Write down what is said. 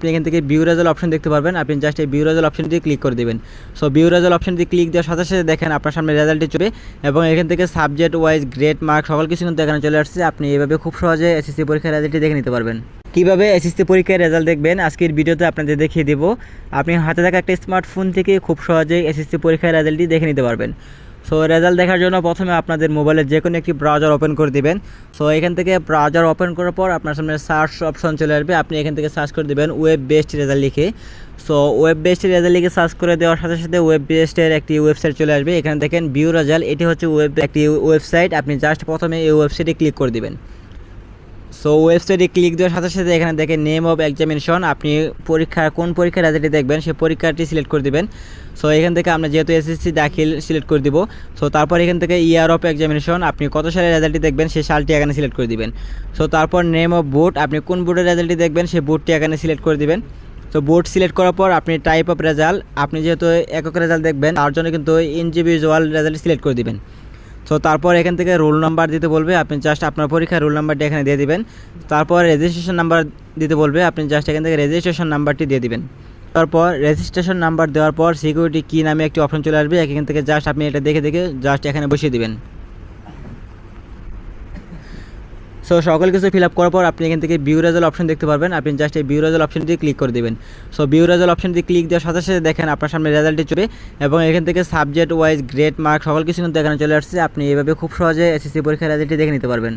আপনি এখান থেকে ভিউ রেজাল্ট অপশন দেখতে পারবেন। আপনি জাস্ট এই ভিউ রেজাল্ট অপশন দিয়ে ক্লিক করে দেবেন। সো ভিউ রেজাল্ট অপশন দিয়ে ক্লিক দেওয়ার সাথে সাথে দেখেন আপনার সামনে রেজাল্টটি চলে এবং এখান থেকে সাবজেক্ট ওয়াইজ গ্রেড মার্ক সকল কিছু কিন্তু এখানে চলে আসছে। আপনি এভাবে খুব সহজে এসএসসি পরীক্ষার রেজাল্টটি দেখে নিতে পারবেন। কীভাবে এসএসসি পরীক্ষার রেজাল্ট দেখবেন? আজকের ভিডিওতে আপনাদের দেখিয়ে দেবো। আপনি হাতে থাকা একটা স্মার্টফোন থেকে খুব সহজেই এসএসসি পরীক্ষার রেজাল্টটি দেখে নিতে পারবেন। সো রেজাল্ট দেখার জন্য প্রথমে আপনাদের মোবাইলের যে কোনো একটি ব্রাউজার ওপেন করে দিবেন। সো এখান থেকে ব্রাউজার ওপেন করার পর আপনার সামনে সার্চ অপশন চলে আসবে। আপনি এখান থেকে সার্চ করে দেবেন ওয়েব বেস্ট রেজাল্ট লিখে। সো ওয়েব বেস্ট রেজাল্ট লিখে সার্চ করে দেওয়ার সাথে সাথে ওয়েব বেস্টের একটি ওয়েবসাইট চলে আসবে। এখানে দেখেন ভিউ রেজাল্ট এটি হচ্ছে ওয়েব একটি ওয়েবসাইট আপনি জাস্ট প্রথমে এই ওয়েবসাইটে ক্লিক করে দিবেন। সো ওয়েবসাইটে ক্লিক দেওয়ার সাথে সাথে এখানে দেখেন নেম অফ এক্সামিনেশন আপনি পরীক্ষা কোন পরীক্ষার রেজাল্টটি দেখবেন, সেই পরীক্ষাটি সিলেক্ট করে দিবেন। সো এখান থেকে আমরা যেহেতু এসএসসি দাখিল সিলেক্ট করে দিব সো তারপর এখান থেকে ইয়ার অফ এক্সামিনেশন আপনি কত সালের রেজাল্টটি দেখবেন, সেই সালটি এখানে সিলেক্ট করে দিবেন। সো তারপর নেম অফ বোর্ড আপনি কোন বোর্ডের রেজাল্টটি দেখবেন, সেই বোর্ডটি এখানে সিলেক্ট করে দিবেন। তো বোর্ড সিলেক্ট করার পর আপনি টাইপ অফ রেজাল্ট আপনি যেহেতু একক রেজাল্ট দেখবেন, তার জন্য কিন্তু ইন্ডিভিজুয়াল রেজাল্ট সিলেক্ট করে দিবেন। সো তারপর এখান থেকে রোল নাম্বার দিতে বলবে, আপনি জাস্ট আপনার পরীক্ষার রোল নাম্বারটি এখানে দিয়ে দিবেন। তারপর রেজিস্ট্রেশন নাম্বার দিতে বলবে, আপনি জাস্ট এখান থেকে রেজিস্ট্রেশন নাম্বারটি দিয়ে দিবেন। তারপর রেজিস্ট্রেশন নাম্বার দেওয়ার পর সিকিউরিটি কী নামে একটি অপশন চলে আসবে, এখান থেকে জাস্ট আপনি এটা দেখে দেখে জাস্ট এখানে বসিয়ে দিবেন। সো সকল কিছু ফিল আপ করার পর আপনি এখান থেকে বিউ রেজাল্ট অপশন দেখতে পারবেন। আপনি জাস্ট এই রেজাল্ট অপশন দিয়ে ক্লিক করে দেবেন। সো বিউ অপশন দিয়ে ক্লিক দেওয়ার সাথে সাথে দেখেন আপনার সামনে রেজাল্টটি চলবে এবং এখান থেকে সাবজেক্ট ওয়াইজ গ্রেড মার্ক সকল কিছু কিন্তু এখানে চলে আসছে। আপনি এভাবে খুব সহজে এসএসসি পরীক্ষার রেজাল্টটি দেখে নিতে পারবেন।